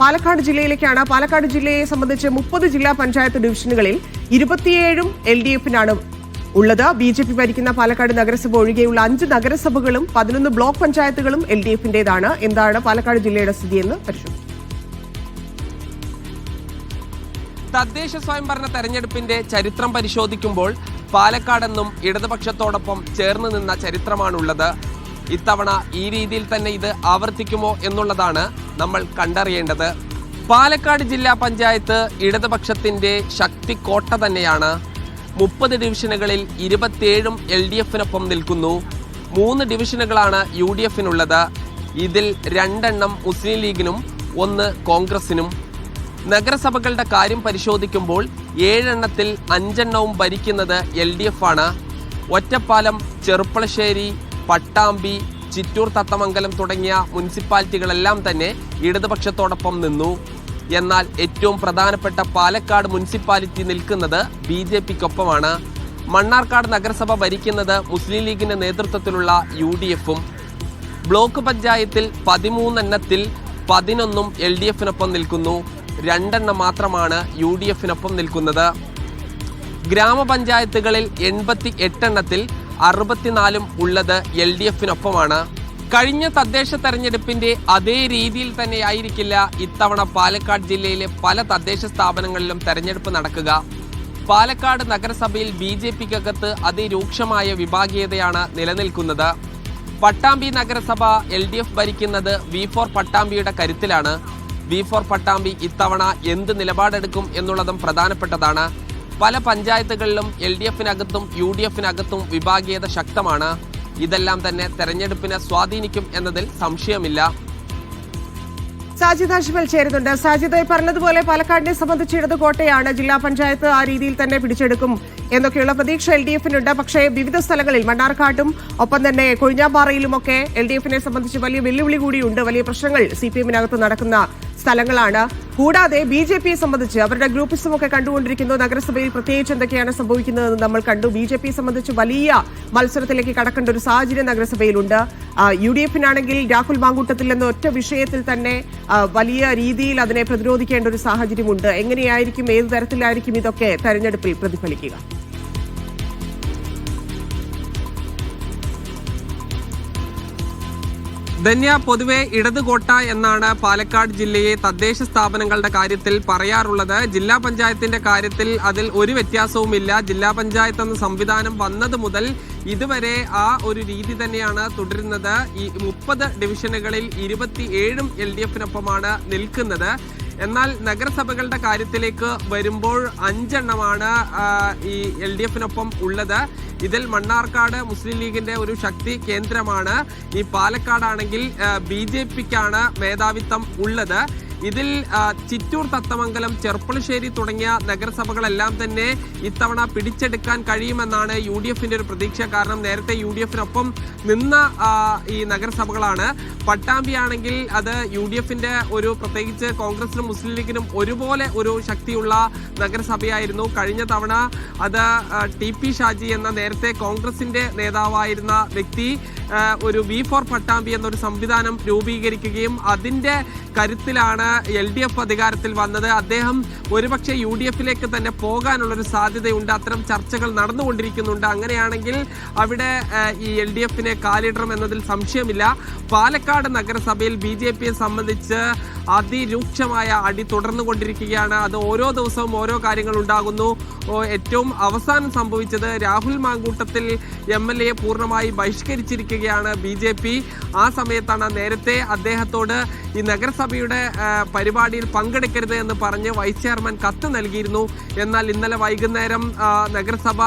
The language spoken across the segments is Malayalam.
പാലക്കാട് ജില്ലയിലേക്കാണ്. പാലക്കാട് ജില്ലയെ സംബന്ധിച്ച് മുപ്പത് ജില്ലാ പഞ്ചായത്ത് ഡിവിഷനുകളിൽ ഇരുപത്തിയേഴും എൽ ഡി എഫിനാണ് ഉള്ളത്. ബി ജെ പി ഭരിക്കുന്ന പാലക്കാട് നഗരസഭ ഒഴികെയുള്ള അഞ്ച് നഗരസഭകളും പതിനൊന്ന് ബ്ലോക്ക് പഞ്ചായത്തുകളും എൽ ഡി എഫിന്റേതാണ്. എന്താണ് പാലക്കാട് ജില്ലയുടെ സ്ഥിതിയെന്ന് പരിശോധിക്കും. തദ്ദേശ സ്വയംഭരണ തെരഞ്ഞെടുപ്പിന്റെ ചരിത്രം പരിശോധിക്കുമ്പോൾ പാലക്കാടെന്നും ഇടതുപക്ഷത്തോടൊപ്പം ചേർന്ന് നിന്ന ചരിത്രമാണുള്ളത്. ഇത്തവണ ഈ രീതിയിൽ തന്നെ ഇത് ആവർത്തിക്കുമോ എന്നുള്ളതാണ് നമ്മൾ കണ്ടറിയേണ്ടത്. പാലക്കാട് ജില്ലാ പഞ്ചായത്ത് ഇടതുപക്ഷത്തിന്റെ ശക്തി കോട്ട തന്നെയാണ്. മുപ്പത് ഡിവിഷനുകളിൽ ഇരുപത്തിയേഴും എൽ ഡി എഫിനൊപ്പം നിൽക്കുന്നു. മൂന്ന് ഡിവിഷനുകളാണ് യു ഡി എഫിനുള്ളത്. ഇതിൽ രണ്ടെണ്ണം മുസ്ലിം ലീഗിനും ഒന്ന് കോൺഗ്രസിനും. നഗരസഭകളുടെ കാര്യം പരിശോധിക്കുമ്പോൾ ഏഴെണ്ണത്തിൽ അഞ്ചെണ്ണവും ഭരിക്കുന്നത് എൽ ഡി എഫ് ആണ് ഒറ്റപ്പാലം ചെറുപ്പളശ്ശേരി പട്ടാമ്പി ചിറ്റൂർ തത്തമംഗലം തുടങ്ങിയ മുനിസിപ്പാലിറ്റികളെല്ലാം തന്നെ ഇടതുപക്ഷത്തോടൊപ്പം നിന്നു. എന്നാൽ ഏറ്റവും പ്രധാനപ്പെട്ട പാലക്കാട് മുനിസിപ്പാലിറ്റി നിൽക്കുന്നത് ബി ജെ പിക്കൊപ്പമാണ്. മണ്ണാർക്കാട് നഗരസഭ ഭരിക്കുന്നത് മുസ്ലിം ലീഗിന്റെ നേതൃത്വത്തിലുള്ള യു ഡി എഫും. ബ്ലോക്ക് പഞ്ചായത്തിൽ പതിമൂന്നെണ്ണത്തിൽ പതിനൊന്നും എൽ ഡി എഫിനൊപ്പം നിൽക്കുന്നു. രണ്ടെണ്ണം മാത്രമാണ് യു ഡി എഫിനൊപ്പം നിൽക്കുന്നത്. ഗ്രാമപഞ്ചായത്തുകളിൽ എൺപത്തി എട്ടെണ്ണത്തിൽ അറുപത്തിനാലും ഉള്ളത് എൽ ഡി എഫിനൊപ്പമാണ്. കഴിഞ്ഞ തദ്ദേശ തെരഞ്ഞെടുപ്പിന്റെ അതേ രീതിയിൽ തന്നെ ആയിരിക്കില്ല ഇത്തവണ പാലക്കാട് ജില്ലയിലെ പല തദ്ദേശ സ്ഥാപനങ്ങളിലും തെരഞ്ഞെടുപ്പ് നടക്കുക. പാലക്കാട് നഗരസഭയിൽ ബി ജെ പിക്കകത്ത് അതിരൂക്ഷമായ വിഭാഗീയതയാണ് നിലനിൽക്കുന്നത്. പട്ടാമ്പി നഗരസഭ എൽ ഡി എഫ് ഭരിക്കുന്നത് വി ഫോർ പട്ടാമ്പിയുടെ കരുത്തിലാണ്. വി ഫോർ പട്ടാമ്പി ഇത്തവണ എന്ത് നിലപാടെടുക്കും എന്നുള്ളതും പ്രധാനപ്പെട്ടതാണ്. പല പഞ്ചായത്തുകളിലും എൽ ഡി എഫിനകത്തും യു ഡി എഫിനകത്തും വിഭാഗീയത ശക്തമാണ്. ഇതെല്ലാം തന്നെ തെരഞ്ഞെടുപ്പിനെ സ്വാധീനിക്കും എന്നതിൽ സംശയമില്ല. സാജിദ് ഹാഷിമൽ ചേരുന്നുണ്ട്. സാജിദ് പറഞ്ഞതുപോലെ പാലക്കാടിനെ സംബന്ധിച്ച് ഇടത് കോട്ടയാണ് ജില്ലാ പഞ്ചായത്ത് ആ രീതിയിൽ തന്നെ പിടിച്ചെടുക്കും എന്നൊക്കെയുള്ള പ്രതീക്ഷ എൽ ഡി എഫിനുണ്ട്. പക്ഷേ വിവിധ സ്ഥലങ്ങളിൽ മണ്ണാർക്കാട്ടും ഒപ്പം തന്നെ കൊഴിഞ്ഞാമ്പാറയിലുമൊക്കെ എൽ ഡി എഫിനെ സംബന്ധിച്ച് വലിയ വെല്ലുവിളി കൂടിയുണ്ട്. വലിയ പ്രശ്നങ്ങൾ സി പി എമ്മിനകത്ത് നടക്കുന്ന സ്ഥലങ്ങളാണ്. കൂടാതെ ബി ജെ പിയെ സംബന്ധിച്ച് അവരുടെ ഗ്രൂപ്പിസം ഒക്കെ കണ്ടുകൊണ്ടിരിക്കുന്നു. നഗരസഭയിൽ പ്രത്യേകിച്ച് എന്തൊക്കെയാണ് സംഭവിക്കുന്നതെന്ന് നമ്മൾ കണ്ടു. ബി ജെ പിയെ സംബന്ധിച്ച് വലിയ മത്സരത്തിലേക്ക് കടക്കേണ്ട ഒരു സാഹചര്യം നഗരസഭയിലുണ്ട്. യു ഡി എഫിനാണെങ്കിൽ രാഹുൽ മാങ്കൂട്ടത്തിൽ എന്ന ഒറ്റ വിഷയത്തിൽ തന്നെ വലിയ രീതിയിൽ അതിനെ പ്രതിരോധിക്കേണ്ട ഒരു സാഹചര്യമുണ്ട്. എങ്ങനെയായിരിക്കും ഏത് തരത്തിലായിരിക്കും ഇതൊക്കെ തെരഞ്ഞെടുപ്പിൽ പ്രതിഫലിക്കുക? ധന്യ പൊതുവെ ഇടതുകോട്ട എന്നാണ് പാലക്കാട് ജില്ലയെ തദ്ദേശ സ്ഥാപനങ്ങളുടെ കാര്യത്തിൽ പറയാറുള്ളത്. ജില്ലാ പഞ്ചായത്തിന്റെ കാര്യത്തിൽ അതിൽ ഒരു വ്യത്യാസവുമില്ല. ജില്ലാ പഞ്ചായത്ത് എന്ന സംവിധാനം വന്നത് മുതൽ ഇതുവരെ ആ ഒരു രീതി തന്നെയാണ് തുടരുന്നത്. ഈ മുപ്പത് ഡിവിഷനുകളിൽ ഇരുപത്തിയേഴും എൽ ഡി എഫിനൊപ്പമാണ് നിൽക്കുന്നത്. എന്നാൽ നഗരസഭകളുടെ കാര്യത്തിലേക്ക് വരുമ്പോൾ അഞ്ചെണ്ണമാണ് ഈ എൽ ഡി എഫിനൊപ്പം ഉള്ളത്. ഇതിൽ മണ്ണാർക്കാട് മുസ്ലിം ലീഗിന്റെ ഒരു ശക്തി കേന്ദ്രമാണ്. ഈ പാലക്കാടാണെങ്കിൽ ബി ജെ പിക്കാണ് മേധാവിത്വം ഉള്ളത്. ഇതിൽ ചിറ്റൂർ തത്തമംഗലം ചെർപ്പളശ്ശേരി തുടങ്ങിയ നഗരസഭകളെല്ലാം തന്നെ ഇത്തവണ പിടിച്ചെടുക്കാൻ കഴിയുമെന്നാണ് യു ഡി എഫിന്റെ ഒരു പ്രതീക്ഷ. കാരണം നേരത്തെ യു ഡി എഫിനൊപ്പം നിന്ന ഈ നഗരസഭകളാണ്. പട്ടാമ്പിയാണെങ്കിൽ അത് യു ഡി എഫിന്റെ ഒരു പ്രത്യേകിച്ച് കോൺഗ്രസിനും മുസ്ലിം ലീഗിനും ഒരുപോലെ ഒരു ശക്തിയുള്ള നഗരസഭയായിരുന്നു. കഴിഞ്ഞ തവണ അത് ടി പി ഷാജി എന്ന നേരത്തെ കോൺഗ്രസിന്റെ നേതാവായിരുന്ന വ്യക്തി ഒരു വി ഫോർ പട്ടാമ്പി എന്നൊരു സംവിധാനം രൂപീകരിക്കുകയും അതിന്റെ കരുത്തിലാണ് എൽ ഡി എഫ് അധികാരത്തിൽ വന്നത്. അദ്ദേഹം ഒരുപക്ഷെ യു ഡി എഫിലേക്ക് തന്നെ പോകാനുള്ളൊരു സാധ്യതയുണ്ട്. അത്തരം ചർച്ചകൾ നടന്നുകൊണ്ടിരിക്കുന്നുണ്ട്. അങ്ങനെയാണെങ്കിൽ അവിടെ ഈ എൽ ഡി എഫിനെ കാലിടണം എന്നതിൽ സംശയമില്ല. പാലക്കാട് നഗരസഭയിൽ ബി ജെ പിയെ സംബന്ധിച്ച് അതിരൂക്ഷമായ അടി തുടർന്നുകൊണ്ടിരിക്കുകയാണ്. അത് ഓരോ ദിവസവും ഓരോ കാര്യങ്ങൾ ഉണ്ടാകുന്നു. ഏറ്റവും അവസാനം സംഭവിച്ചത് Rahul Mamkootathil M L A പൂർണമായി ബഹിഷ്കരിച്ചിരിക്കുകയാണ് ബി ജെ പി. ആ സമയത്താണ് നേരത്തെ അദ്ദേഹത്തോട് ഈ നഗരസഭയുടെ പരിപാടിയിൽ പങ്കെടുക്കരുത് എന്ന് പറഞ്ഞ് വൈസ് ചെയർമാൻ കത്ത് നൽകിയിരുന്നു. എന്നാൽ ഇന്നലെ വൈകുന്നേരം നഗരസഭ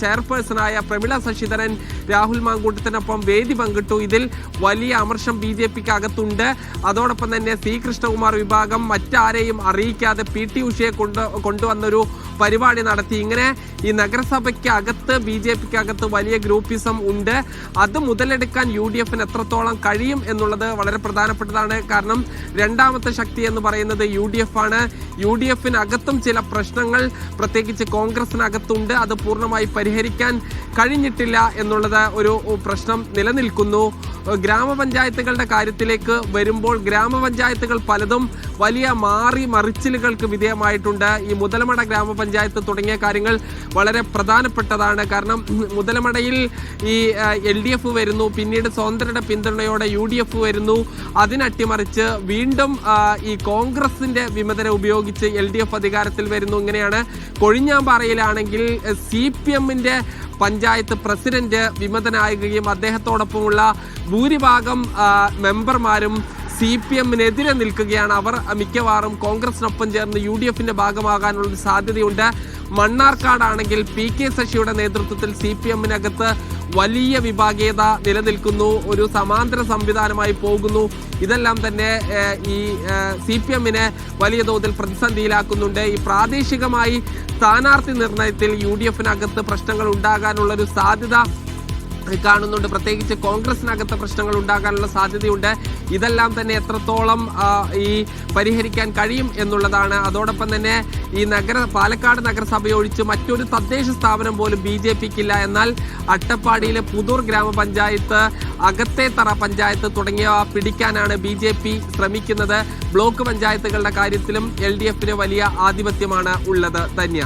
ചെയർപേഴ്സണായ പ്രമിള ശശിധരൻ രാഹുൽ മാങ്കൂട്ടത്തിനൊപ്പം വേദി പങ്കിട്ടു. ഇതിൽ വലിയ അമർഷം ബി ജെ പിക്ക് അകത്തുണ്ട് അതോടൊപ്പം തന്നെ സി കൃഷ്ണകുമാർ വിഭാഗം മറ്റാരെയും അറിയിക്കാതെ പി ടി ഉഷയെ കൊണ്ട് കൊണ്ടുവന്നൊരു പരിപാടി നടത്തി. ഇങ്ങനെ ഈ നഗരസഭയ്ക്ക് അകത്ത് ബി ജെ പിക്ക് അകത്ത് വലിയ ഗ്രൂപ്പിസം ഉണ്ട്. അത് മുതലെടുക്കാൻ യു ഡി എഫിന് എത്രത്തോളം കഴിയും എന്നുള്ളത് വളരെ പ്രധാനപ്പെട്ടതാണ്. കാരണം രണ്ടാമത്തെ ശക്തി എന്ന് പറയുന്നത് യു ഡി എഫ് ആണ്. യു ഡി എഫിനകത്തും ചില പ്രശ്നങ്ങൾ പ്രത്യേകിച്ച് കോൺഗ്രസിനകത്തുണ്ട്. അത് പൂർണമായി പരിഹരിക്കാൻ കഴിഞ്ഞിട്ടില്ല എന്നുള്ളത് ഒരു പ്രശ്നം നിലനിൽക്കുന്നു. ഗ്രാമപഞ്ചായത്തുകളുടെ കാര്യത്തിലേക്ക് വരുമ്പോൾ ഗ്രാമപഞ്ചായത്തുകൾ പലതും വലിയ മാറി മറിച്ചിലുകൾക്ക് വിധേയമായിട്ടുണ്ട്. ഈ മുതലമട ഗ്രാമപഞ്ചായത്ത് തുടങ്ങിയ കാര്യങ്ങൾ വളരെ പ്രധാനപ്പെട്ടതാണ്. കാരണം മുതലമടയിൽ ഈ എൽ ഡി എഫ് വരുന്നു പിന്നീട് സ്വതന്ത്രയുടെ പിന്തുണയോടെ യു ഡി എഫ് വരുന്നു. അതിനട്ടിമറിച്ച് വീണ്ടും ഈ കോൺഗ്രസിന്റെ വിമതരെ ഉപയോഗിച്ച് എൽ ഡി എഫ് അധികാരത്തിൽ വരുന്നു. ഇങ്ങനെയാണ് കൊഴിഞ്ഞാമ്പാറയിലാണെങ്കിൽ സി പി എമ്മിന്റെ പഞ്ചായത്ത് പ്രസിഡന്റ് വിമതനാകുകയും അദ്ദേഹത്തോടൊപ്പമുള്ള ഭൂരിഭാഗം മെമ്പർമാരും സി പി എമ്മിനെതിരെ നിൽക്കുകയാണ്. അവർ മിക്കവാറും കോൺഗ്രസിനൊപ്പം ചേർന്ന് യു ഡി എഫിന്റെ ഭാഗമാകാനുള്ള സാധ്യതയുണ്ട്. മണ്ണാർക്കാടാണെങ്കിൽ പി കെ ശശിയുടെ നേതൃത്വത്തിൽ സി പി എമ്മിനകത്ത് വലിയ വിഭാഗീയത നിലനിൽക്കുന്നു. ഒരു സമാന്തര സംവിധാനമായി പോകുന്നു. ഇതെല്ലാം തന്നെ ഈ സി പി എമ്മിനെ വലിയ തോതിൽ പ്രതിസന്ധിയിലാക്കുന്നുണ്ട്. ഈ പ്രാദേശികമായി സ്ഥാനാർത്ഥി നിർണയത്തിൽ യു ഡി എഫിനകത്ത് പ്രശ്നങ്ങൾ ഉണ്ടാകാനുള്ളൊരു സാധ്യത കാണുന്നുണ്ട്. പ്രത്യേകിച്ച് കോൺഗ്രസിനകത്ത് പ്രശ്നങ്ങൾ ഉണ്ടാകാനുള്ള സാധ്യതയുണ്ട്. ഇതെല്ലാം തന്നെ എത്രത്തോളം ഈ പരിഹരിക്കാൻ കഴിയും എന്നുള്ളതാണ്. അതോടൊപ്പം തന്നെ ഈ നഗര പാലക്കാട് നഗരസഭ ഒഴിച്ച് മറ്റൊരു തദ്ദേശ സ്ഥാപനം പോലും ബി ജെ പിക്കില്ല. എന്നാൽ അട്ടപ്പാടിയിലെ പുതൂർ ഗ്രാമപഞ്ചായത്ത് അകത്തേത്തറ പഞ്ചായത്ത് തുടങ്ങിയവ പിടിക്കാനാണ് ബി ജെ പി ശ്രമിക്കുന്നത്. ബ്ലോക്ക് പഞ്ചായത്തുകളുടെ കാര്യത്തിലും എൽ ഡി എഫിന് വലിയ ആധിപത്യമാണ് ഉള്ളത്. ധന്യ.